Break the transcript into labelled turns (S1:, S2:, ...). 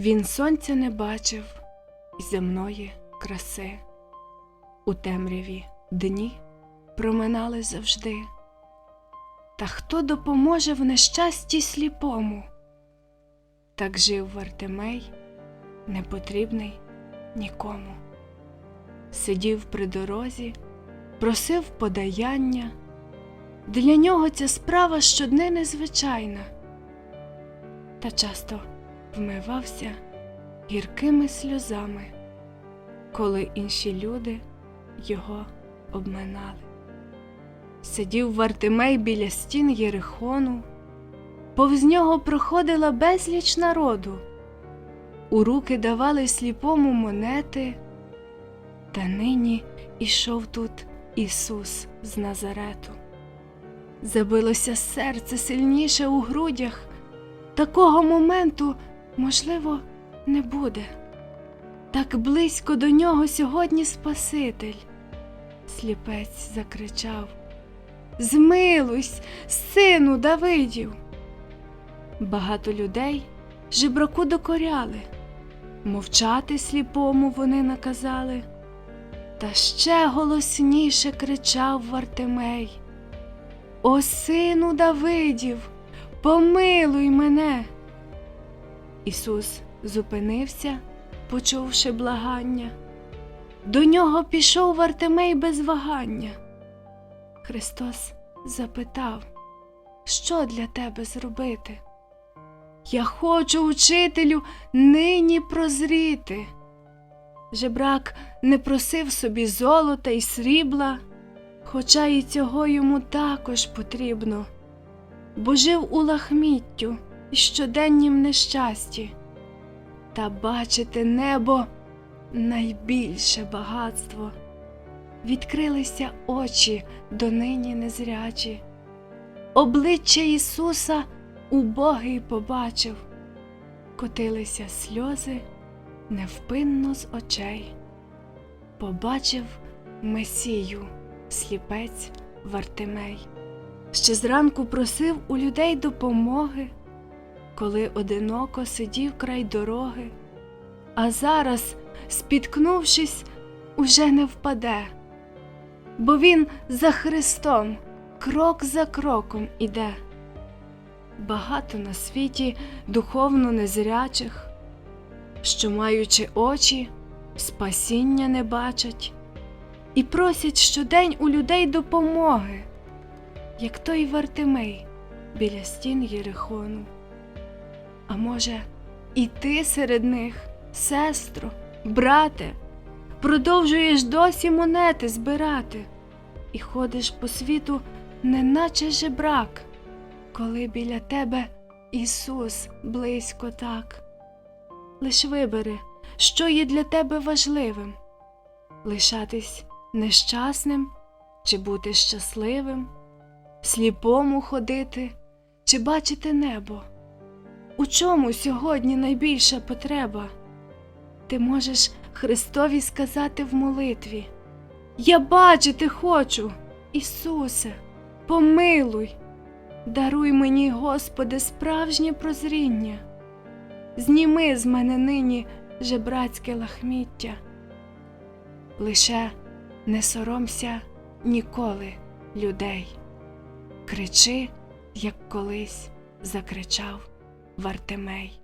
S1: Він сонця не бачив і земної краси. У темряві дні проминали завжди. Та хто допоможе в нещасті сліпому? Так жив Вартимей, непотрібний нікому. Сидів при дорозі, просив подаяння. Для нього ця справа щодни незвичайна, та часто вмивався гіркими сльозами, коли інші люди його обминали. Сидів Вартимей біля стін Єрихону, повз нього проходила безліч народу, у руки давали сліпому монети, та нині ішов тут Ісус з Назарету. Забилося серце сильніше у грудях. Такого моменту, можливо, не буде. Так близько до нього сьогодні Спаситель. Сліпець закричав Змилуйсь, сину Давидів. Багато людей жебраку докоряли, мовчати сліпому вони наказали, та ще голосніше кричав Вартимей. О, сину Давидів, помилуй мене. Ісус зупинився, почувши благання. До нього пішов Вартимей без вагання. Христос запитав, що для тебе зробити? Я хочу, учителю, нині прозріти. Жебрак не просив собі золота й срібла, хоча і цього йому також потрібно, бо жив у лахміттю і щоденнім нещасті, та бачити небо найбільше багатство. Відкрилися очі донині незрячі, обличчя Ісуса убогий побачив, котилися сльози невпинно з очей, побачив Месію, сліпець Вартимей. Ще зранку просив у людей допомоги, коли одиноко сидів край дороги, а зараз, спіткнувшись, уже не впаде, бо він за Христом крок за кроком іде. Багато на світі духовно незрячих, що, маючи очі, спасіння не бачать, і просять щодень у людей допомоги, як той Вартимей біля стін Єрихону. А може, і ти серед них, сестро, брате, продовжуєш досі монети збирати і ходиш по світу, неначе жебрак, коли біля тебе Ісус близько так. Лиш вибери, що є для тебе важливим лишатись нещасним чи бути щасливим, сліпому ходити чи бачити небо. У чому сьогодні найбільша потреба? Ти можеш Христові сказати в молитві Я бачити хочу, Ісусе, помилуй, даруй мені, Господи, справжнє прозріння, зніми з мене нині жебрацьке лахміття. Лише не соромся ніколи людей, кричи, як колись закричав Вартимей.